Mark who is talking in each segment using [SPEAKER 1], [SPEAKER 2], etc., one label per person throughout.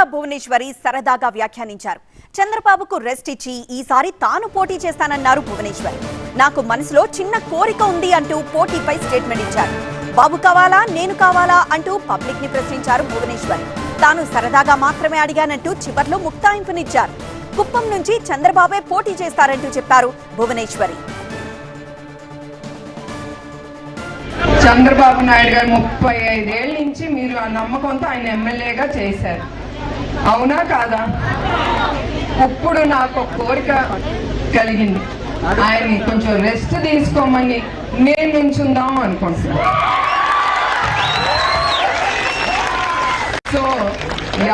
[SPEAKER 1] నారా భువనేశ్వరి సరదాగా వ్యాఖ్యానించారు. చంద్రబాబుకు రెస్ట్ ఇచ్చి ఈసారి తాను పోటీ చేస్తానన్నారు భువనేశ్వరి. నాకు మనసులో చిన్న కోరిక ఉంది అంటూ పోటీపై స్టేట్మెంట్ ఇచ్చారు. బాబు కావాలా నేను కావాలా అంటూ పబ్లిక్ని ప్రశ్నించారు భువనేశ్వరి. తాను సరదాగా మాత్రమే అడిగానంటూ చివర్లో ముక్తాయింపునిచ్చారు కుప్పం నుంచి చంద్రబాబే పోటీ చేస్తారంటూ చెప్పారు భువనేశ్వరి.
[SPEAKER 2] చంద్రబాబు నాయుడు గారు ముప్పై ఐదేళ్ళ నుంచి మీరు ఆ నమ్మకంతో ఆయన ఎమ్మెల్యేగా చేశారు. అవునా కాదా? ఇప్పుడు నాకు ఒక కోరిక కలిగింది. ఆయన్ని కొంచెం రెస్ట్ తీసుకోమని నేను నుంచుందాం అనుకుంటున్నాను. సో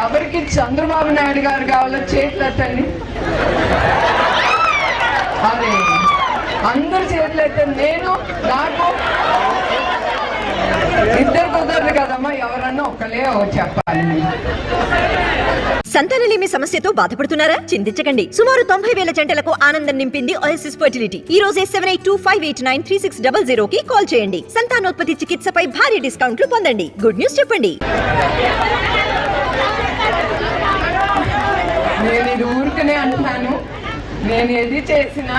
[SPEAKER 2] ఎవరికి చంద్రబాబు నాయుడు గారు కావాలో చేతులు ఎత్తండి అదే అందరు చేతులు ఎత్తండి నేను నాకు. ఇద్దరు కుదరదు కదమ్మా ఎవరన్నా ఒకటి చెప్పాలి.
[SPEAKER 3] సంతానలేమి సమస్యతో బాధపడుతున్నారా? చింతించకండి. సుమారు తొంభై వేల జంటలకు ఆనందం నింపింది ఓఎస్ఎస్ ఫర్టిలిటీ ఈ రోజే seven eight two five eight nine three six double zero కి కాల్ చేయండి. సంతానోత్పత్తి చికిత్సపై భారీ డిస్కౌంట్లు పొందండి. గుడ్ న్యూస్ చెప్పండి.
[SPEAKER 2] నేను ఇది ఊరికనే అంటున్నాను నేను ఏది చేసినా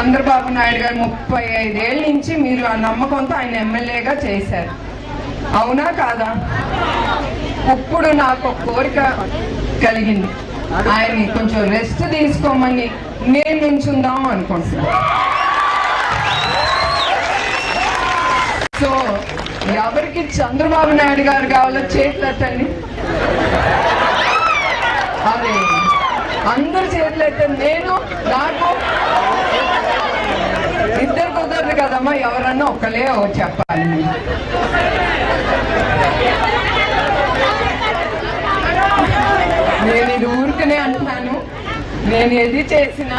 [SPEAKER 2] చంద్రబాబు నాయుడు గారు ముప్పై ఐదేళ్ళ నుంచి మీరు ఆ నమ్మకంతో ఆయన ఎమ్మెల్యేగా చేశారు. అవునా కాదా? ఇప్పుడు నాకు ఒక కోరిక కలిగింది. ఆయన్ని కొంచెం రెస్ట్ తీసుకోమని నేను నుంచుందాం అనుకుంటున్నాను. సో ఎవరికి చంద్రబాబు నాయుడు గారు కావాలో చేతులెత్తండి అదే. అందరు చేతులు ఎత్తండి నేను నాకు కుదరదు ఎవరన్నా ఒక్కలే చెప్పాలి నేను ఇది ఊరికనే అంటున్నాను నేను ఏది చేసినా